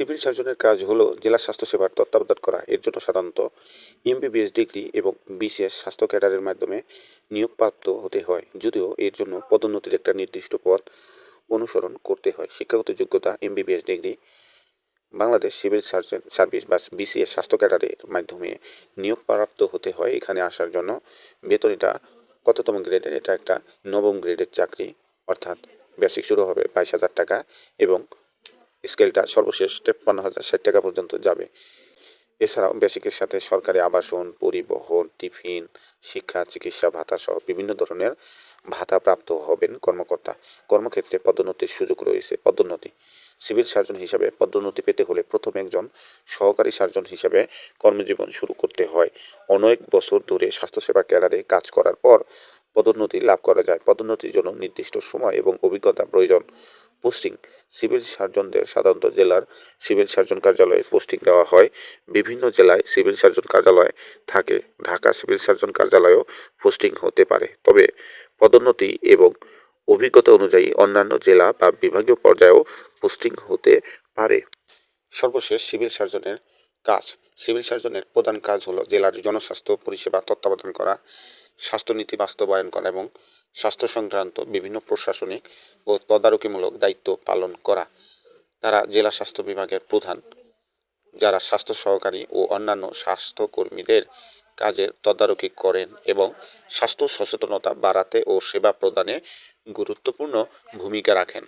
Civil সার্জনের কাজ হলো জেলা স্বাস্থ্যসেবার তত্ত্বাবধান করা। এর জন্য সাধারণত এমবিবিএস, ডিগ্রি এবং বিসিএস স্বাস্থ্য ক্যাডারের মাধ্যমে নিয়োগপ্রাপ্ত হতে হয়, যদিও এর জন্য পদোন্নতির একটা নির্দিষ্ট পথ অনুসরণ করতে হয়। শিক্ষাগত যোগ্যতা, MBBS, degree, Bangladesh civil surgeon, service বা বিসিএস স্বাস্থ্য ক্যাডারের মাধ্যমে নিয়োগপ্রাপ্ত হতে হয়। এখানে আসার জন্য বেতন এটা কততম গ্রেডের? এটা একটা নবম গ্রেডের চাকরি, অর্থাৎ বেসিক শুরু হবে বাইশ হাজার টাকা এবং স্কেলটা সর্বশেষ তেপ্পান্ন হাজার ষাট টাকা পর্যন্ত যাবে। এছাড়াও বেসিকের সাথে সরকারি আবাসন, পরিবহন, টিফিন, শিক্ষা, চিকিৎসা, ভাতা সহ বিভিন্ন ধরনের ভাতা প্রাপ্ত হবেন কর্মকর্তা। কর্মক্ষেত্রে পদোন্নতির সুযোগ রয়েছে, পদোন্নতি। সিভিল সার্জন হিসাবে পদোন্নতি পেতে হলে প্রথম একজন সহকারী সার্জন হিসাবে কর্মজীবন শুরু করতে হয়। অনেক বছর ধরে স্বাস্থ্যসেবা ক্যাডারে কাজ করার পর পদোন্নতি লাভ করা যায়। পদোন্নতির জন্য নির্দিষ্ট সময় এবং অভিজ্ঞতা প্রয়োজন। পোস্টিং। সিভিল সার্জনদের সাধারণত জেলার সিভিল সার্জন কার্যালয়ে পোস্টিং দেওয়া হয়। বিভিন্ন জেলায় সিভিল সার্জন কার্যালয় থাকে। ঢাকা সিভিল সার্জন কার্যালয়েও পোস্টিং হতে পারে। তবে পদোন্নতি এবং অভিজ্ঞতা অনুযায়ী অন্যান্য জেলা বা বিভাগীয় পর্যায়েও পোস্টিং হতে পারে। সর্বশেষ সিভিল সার্জনের কাজ। সিভিল সার্জনের প্রধান কাজ হলো জেলার জনস্বাস্থ্য পরিষেবা তত্ত্বাবধান করা, স্বাস্থ্যনীতি বাস্তবায়ন করা এবং স্বাস্থ্য সংক্রান্ত বিভিন্ন প্রশাসনিক ও তদারকিমূলক দায়িত্ব পালন করা। তারা জেলা স্বাস্থ্য বিভাগের প্রধান। যারা স্বাস্থ্য সহকারী ও অন্যান্য স্বাস্থ্যকর্মীদের কাজের তদারকি করেন এবং স্বাস্থ্য সচেতনতা বাড়াতে ও সেবা প্রদানে গুরুত্বপূর্ণ ভূমিকা রাখেন।